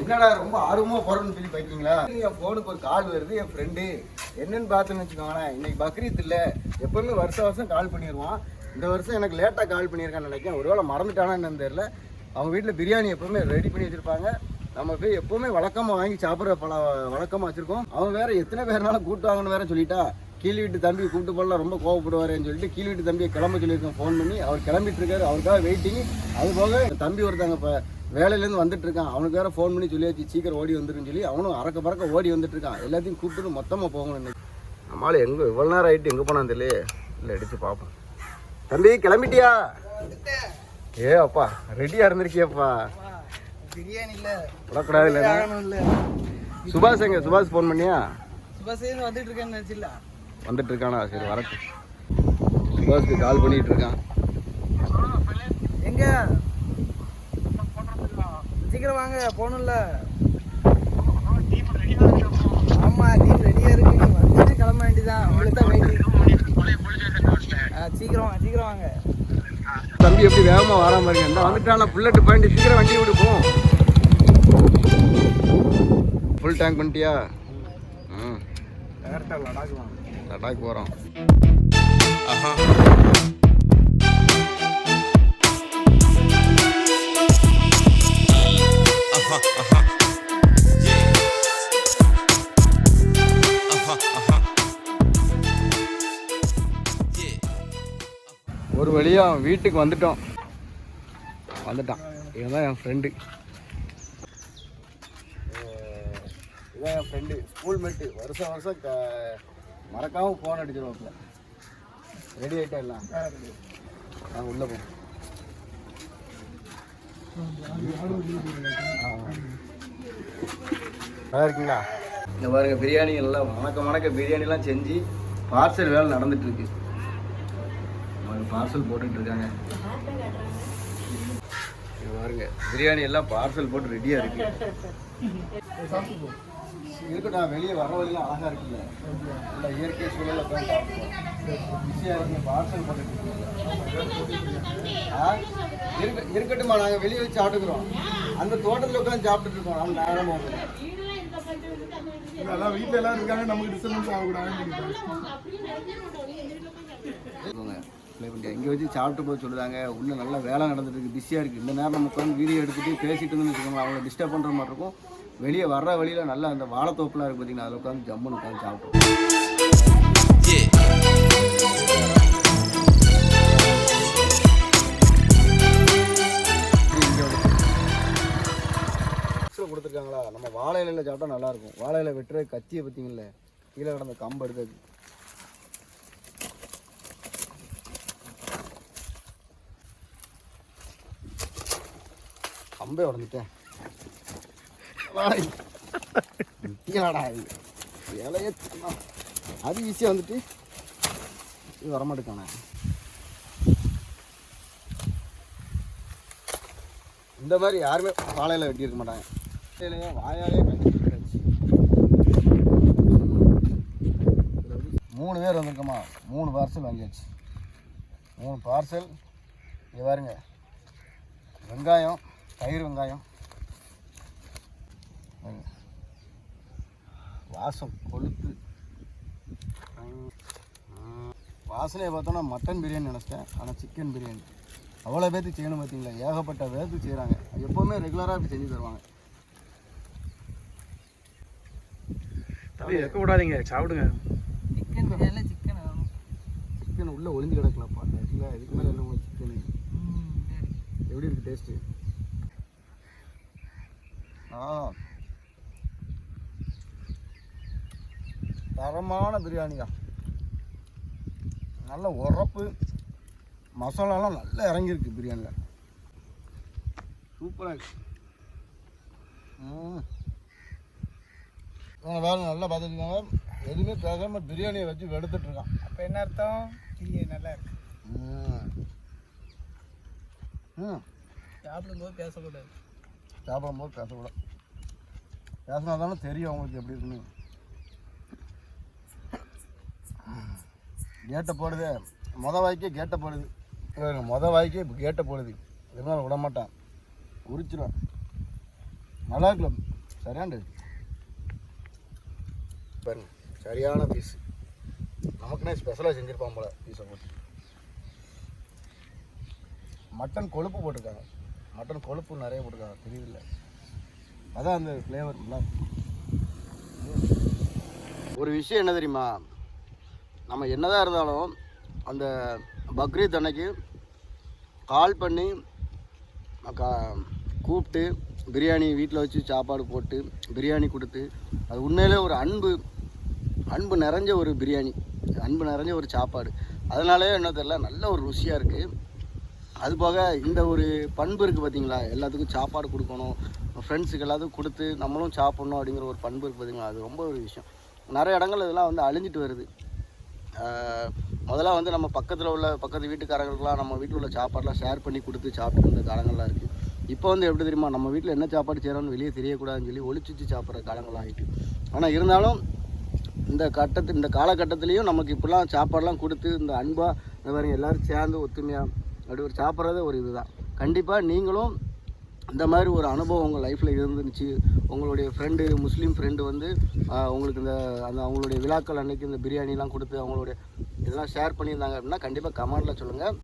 என்னடா ரொம்ப ஆர்வமா போகிறோம்னு சொல்லி பாக்கீங்களா என் போனுக்கு ஒரு கால் வருது என் ஃப்ரெண்டு என்னன்னு பார்த்துன்னு வச்சுக்கோங்களேன் இன்னைக்கு பக்ரீத் இல்ல. எப்பவுமே வருஷம் வருஷம் கால் பண்ணிடுவான் இந்த வருஷம் எனக்கு லேட்டா கால் பண்ணியிருக்கான்னு நினைக்கிறேன். ஒருவேளை மறந்துட்டானா என்னன்னு தெரியல. அவங்க வீட்டில் பிரியாணி எப்பவுமே ரெடி பண்ணி வச்சிருப்பாங்க. நம்ம போய் எப்பவுமே வழக்கமா வாங்கி சாப்பிட்ற பல வழக்கமா வச்சிருக்கோம். அவன் வேற எத்தனை பேர்னாலும் கூட்டுவாங்கன்னு வேற சொல்லிட்டா. கீழ் வீட்டு தம்பி கூப்பிட்டு போடலாம் ரொம்ப கோவப்படுவாருன்னு சொல்லிட்டு கீழ் வீட்டு தம்பியை கிளம்ப சொல்லியிருக்கேன் ஃபோன் பண்ணி. அவர் கிளம்பிட்டு இருக்காரு அவருக்காக வெயிட்டிங் அது போக தம்பி ஒருத்தங்க இப்போ வேலையிலேருந்து வந்துட்டு இருக்கான் அவனுக்கு வேற ஃபோன் பண்ணி சொல்லியாச்சு சீக்கிரம் ஓடி வந்துருன்னு சொல்லி. அவனும் அறக்க பறக்க ஓடி வந்துட்டு இருக்கான் எல்லாத்தையும் கூப்பிட்டு மொத்தமாக போகணும் இன்னைக்கு. நம்மளால எங்கே இவ்வளோ நேரம் ஆகிட்டு எங்கே போனான் தெரியல இல்லை எடுத்து பார்ப்போம். தம்பி கிளம்பிட்டியா? ஏ அப்பா ரெடியாக இருந்திருக்கியப்பா. பிரியாணி இல்ல. விடக்கூடாது இல்லை இல்ல. சுபாஷ் எங்க? சுபாஷ் ஃபோன் பண்ணியா? சுபாஷ் வந்துட்டு இருக்கேன்னு நினைச்சில்ல வந்துட்டு இருக்கானா சரி வரட்டும். சுபாஷ்க்கு கால் பண்ணிட்டு இருக்கான் எங்க? சீக்கிரம் வாங்க போகணும்ல. ஆமா டீம் ரெடியா இருக்கு நீ வந்தே கிளம்ப வேண்டியதான் உங்களுக்கு தான் வெயிட்டிங் சீக்கிரம் வாங்க சீக்கிரம் வாங்க. தம்பி எப்படி வேகமா வராம இருக்கு? இந்த வந்துட்டான புல்லட் பாயிண்ட் சீக்கிரம் வண்டி விடு போ. ஃபுல் டேங்க் பண்ணிட்டியா? ம். லடாக் போகிறோம் ஒரு வழியா வீட்டுக்கு வந்துட்டோம். வந்துட்டான். இவன் தான் என் ஃப்ரெண்டு இதான் என் ஃப்ரெண்டு ஸ்கூல் மேட்டு வருஷம் வருஷம் க மறக்காமல் ஃபோன் அடிச்சிருவாப்புல ரெடி ஆகிட்டா எல்லாம்? நாங்கள் உள்ளே போவோம் நல்லா இருக்கீங்களா? இங்க பாருங்க பிரியாணி எல்லாம் மணக்க மணக்க பிரியாணிலாம் செஞ்சு பார்சல் வேலை நடந்துட்டு இருக்கு. பார்சல் போட்டுட்டு இருக்காங்க. பாருங்க பிரியாணி எல்லாம் பார்சல் போட்டு ரெடியா இருக்கு. இருக்கட்டும் வெளியே வர வழியெல்லாம் அழகா இருக்குல்ல. நல்ல இயற்கை சூழல்ல உட்காந்து சாப்பிடுவோம் பிஸியா இருக்கு பார்சல் போட்டுட்டு இருக்கீங்க. ஆ? இருக்க இருக்கட்டும்மா நாங்கள் வெளியே வச்சு சாப்பிட்டுக்கிறோம். அந்த தோட்டத்தில் உட்காந்து சாப்பிட்டுட்டு இருக்கோம். நம்ம நேரமாக அதான் எல்லாரும் இருக்காங்க நமக்கு டிஸ்டர்பன்ஸ் ஆகக்கூடாதுன்னு இங்கே வச்சு சாப்பிட்டு போய் சொல்லுதாங்க உள்ள நல்லா வேலை நடந்துட்டு இருக்கு. பிஸியாக இருக்குது இந்த நேரம் நம்ம உட்காந்து வீடியோ எடுத்துட்டு பேசிட்டு இருந்தோம்னு வச்சுக்கோங்க அவங்கள டிஸ்டர்ப் பண்ணுற மாதிரி இருக்கும். வெளியே வர்ற வழியில் நல்லா அந்த வாழைத்தோப்புலாம் இருக்குது பார்த்தீங்கன்னா அதில் உட்காந்து ஜம்முன்னு உட்காந்து சாப்பிட்டோம். கொடுத்துருக்காங்களா? நம்ம வாழை இலையில் சாப்பிட்டா நல்லாயிருக்கும் வாழை இலை வெட்டுற கத்தியை பார்த்தீங்கல்ல கீழே கிடந்த கம்பு எடுத்தது கம்பே உடஞ்சிட்டேன். நித்தியலாடா இலைய அது ஈஸியாக வந்துட்டு இது வரமாட்டேக்கானே இந்த மாதிரி யாருமே வாழையில வெட்டியிருக்க மாட்டாங்க. வாழையிலையே வாயாலே கண்டிப்பாச்சு மூணு பேர் வந்திருக்கோமா? மூணு பார்சல் வாங்கியாச்சு. மூணு பார்சல் இது பாருங்க. வெங்காயம் தயிர் வெங்காயம் வாசம் கொழுத்து. வாசனையை பார்த்தோன்னா மட்டன் பிரியாணி நினச்சிட்டேன். ஆனால் சிக்கன் பிரியாணி. அவ்வளோ பேர்த்துக்கு செய்யணும் பார்த்தீங்களா? ஏகப்பட்ட பேர்த்துக்கு செய்கிறாங்க எப்போவுமே ரெகுலராக இப்படி செஞ்சு தருவாங்க. தம்பி வைக்க விடாதீங்க. சாப்பிடுங்க. சிக்கன் பிரியாணில சிக்கன் சிக்கன் உள்ளே ஒளிஞ்சு கிடக்கலப்பா இல்லை இதுக்கு மேலே என்ன உங்களுக்கு சிக்கனு? எப்படி இருக்கு டேஸ்ட்டு ஆ. தரமான பிரியாணி தான் நல்ல உரப்பு. மசாலாலாம் நல்லா இறங்கியிருக்கு பிரியாணியில் சூப்பராக இருக்கு. இவங்க வேலை நல்லா பார்த்துருக்காங்க எதுவுமே பேசாமல் பிரியாணியை வச்சு வெடுத்துட்டு இருக்கான் அப்ப என்ன அர்த்தம்? பிரியாணி நல்லா இருக்கு. ம் ம் சாப்பிடும்போது பேசக்கூடாது. சாப்பிடும்போது பேசக்கூடாது. பேசினா தானே தெரியும் அவங்களுக்கு எப்படி இருக்குன்னு. கேட்டை போடுது மொத வாய்க்கே கேட்டை போடுது இவருங்க மொத வாய்க்கே இப்போ கேட்டை போடுது இருந்தாலும் விட மாட்டான். உரிச்சிடும் நல்லா இருக்கலாம் சரியாண்டு பாருங்க சரியான பீஸ். நமக்குன்னே ஸ்பெஷலாக செஞ்சுருப்பான் போல பீஸை போட்டு. மட்டன் கொழுப்பு போட்டிருக்காங்க. மட்டன் கொழுப்பு நிறைய போட்டிருக்காங்க தெரியுதில்ல. அதான் அந்த ஃப்ளேவர் நல்லா ஒரு விஷயம் என்ன தெரியுமா? நம்ம என்னதான் இருந்தாலும் அந்த பக்ரீத் அன்னைக்கு கால் பண்ணி கா கூப்பிட்டு பிரியாணி வீட்டில் வச்சு சாப்பாடு போட்டு பிரியாணி கொடுத்து அது உண்மையிலே ஒரு அன்பு அன்பு நிறைஞ்ச ஒரு பிரியாணி அன்பு நிறைஞ்ச ஒரு சாப்பாடு. அதனாலே என்ன தெரியல நல்ல ஒரு ருசியாக இருக்குது அது போக இந்த ஒரு பண்பு இருக்குது பார்த்தீங்களா எல்லாத்துக்கும் சாப்பாடு கொடுக்கணும். ஃப்ரெண்ட்ஸுக்கு எல்லாத்துக்கும் கொடுத்து நம்மளும் சாப்பிட்ணும் அப்படிங்கிற ஒரு பண்பு இருக்குது பார்த்தீங்களா அது ரொம்ப ஒரு விஷயம். நிறைய இடங்கள் இதெல்லாம் வந்து அழிஞ்சிட்டு வருது. முதல்ல வந்து நம்ம பக்கத்தில் உள்ள பக்கத்து வீட்டுக்காரங்களுக்குலாம் நம்ம வீட்டில் உள்ள சாப்பாடெலாம் ஷேர் பண்ணி கொடுத்து சாப்பிட்டு இருந்த காலங்கள்லாம் இருக்குது இப்போ வந்து எப்படி தெரியுமா நம்ம வீட்டில் என்ன சாப்பாடு செய்கிறோம்னு வெளியே தெரியக்கூடாதுன்னு சொல்லி ஒழிச்சிச்சு சாப்பிட்ற காலங்கள்லாம் ஆகிட்டு ஆனால் இருந்தாலும் இந்த கட்டத்து இந்த காலகட்டத்துலேயும் நமக்கு இப்படிலாம் சாப்பாடெலாம் கொடுத்து இந்த அன்பாக இந்த மாதிரி எல்லோரும் சேர்ந்து ஒத்துமையாக அப்படி ஒரு சாப்பிட்றதே ஒரு இதுதான். கண்டிப்பாக நீங்களும் இந்த மாதிரி ஒரு அனுபவம் உங்கள் லைஃப்பில் இருந்துச்சு. உங்களுடைய ஃப்ரெண்டு முஸ்லீம் ஃப்ரெண்டு வந்து உங்களுக்கு இந்த அந்த அவங்களுடைய விழாக்கள் அன்னைக்கு இந்த பிரியாணிலாம் கொடுத்து அவங்களுடைய இதெல்லாம் ஷேர் பண்ணியிருந்தாங்க அப்படின்னா கண்டிப்பாக கமெண்டில் சொல்லுங்கள்